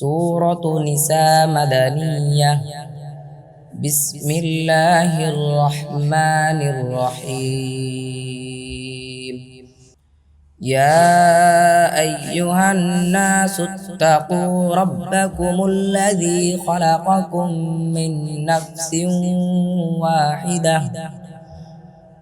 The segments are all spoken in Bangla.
سورة نساء مدنية. بسم الله الرحمن الرحيم. يا أيها الناس اتقوا ربكم الذي خلقكم من نفس واحدة.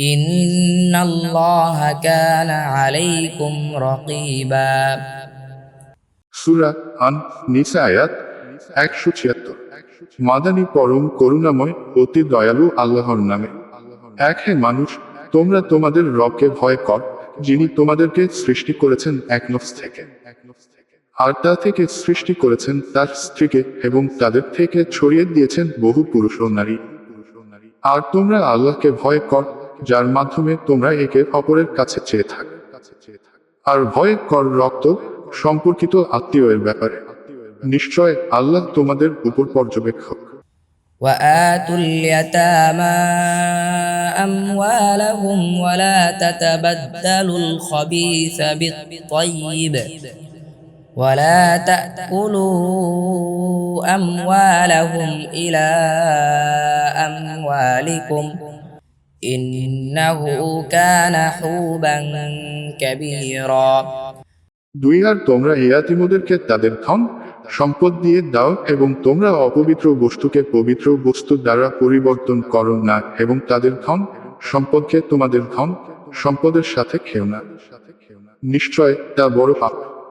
إن الله كان عليكم رقيبا সুরা আন নিসা আয়াত একশো ছিয়াত্তর মাদানী পরম করুণাময় অতি দয়ালু আল্লাহর নামে এক হে মানুষ তোমরা তোমাদের রবকে ভয় কর যিনি তোমাদেরকে সৃষ্টি করেছেন এক নফস থেকে আর তা থেকে সৃষ্টি করেছেন তার স্ত্রীকে এবং তাদের থেকে ছড়িয়ে দিয়েছেন বহু পুরুষ ও নারী আর তোমরা আল্লাহকে ভয় কর যার মাধ্যমে তোমরা একে অপরের কাছে চেয়ে থাক আর ভয় কর রক্ত সম্পর্কিত আত্মীয়ের ব্যাপারে নিশ্চয় আল্লাহ তোমাদের উপর পর্যবেক্ষক وآتوا اليتامى أموالهم ولا تتبدلوا الخبيث بالطيب ولا تأكلوا أموالهم إلى أموالكم إنه كان حوبا كبيرا দুই আর তোমরা ইয়াতিমদেরকে তাদের ধন সম্পদ দিয়ে দাও এবং তোমরা অপবিত্র বস্তুকে পবিত্র বস্তু দ্বারা পরিবর্তন করো না এবং তাদের ধন সম্পদকে তোমাদের ধন সম্পদের সাথে খেও না নিশ্চয় তা বড় পাপ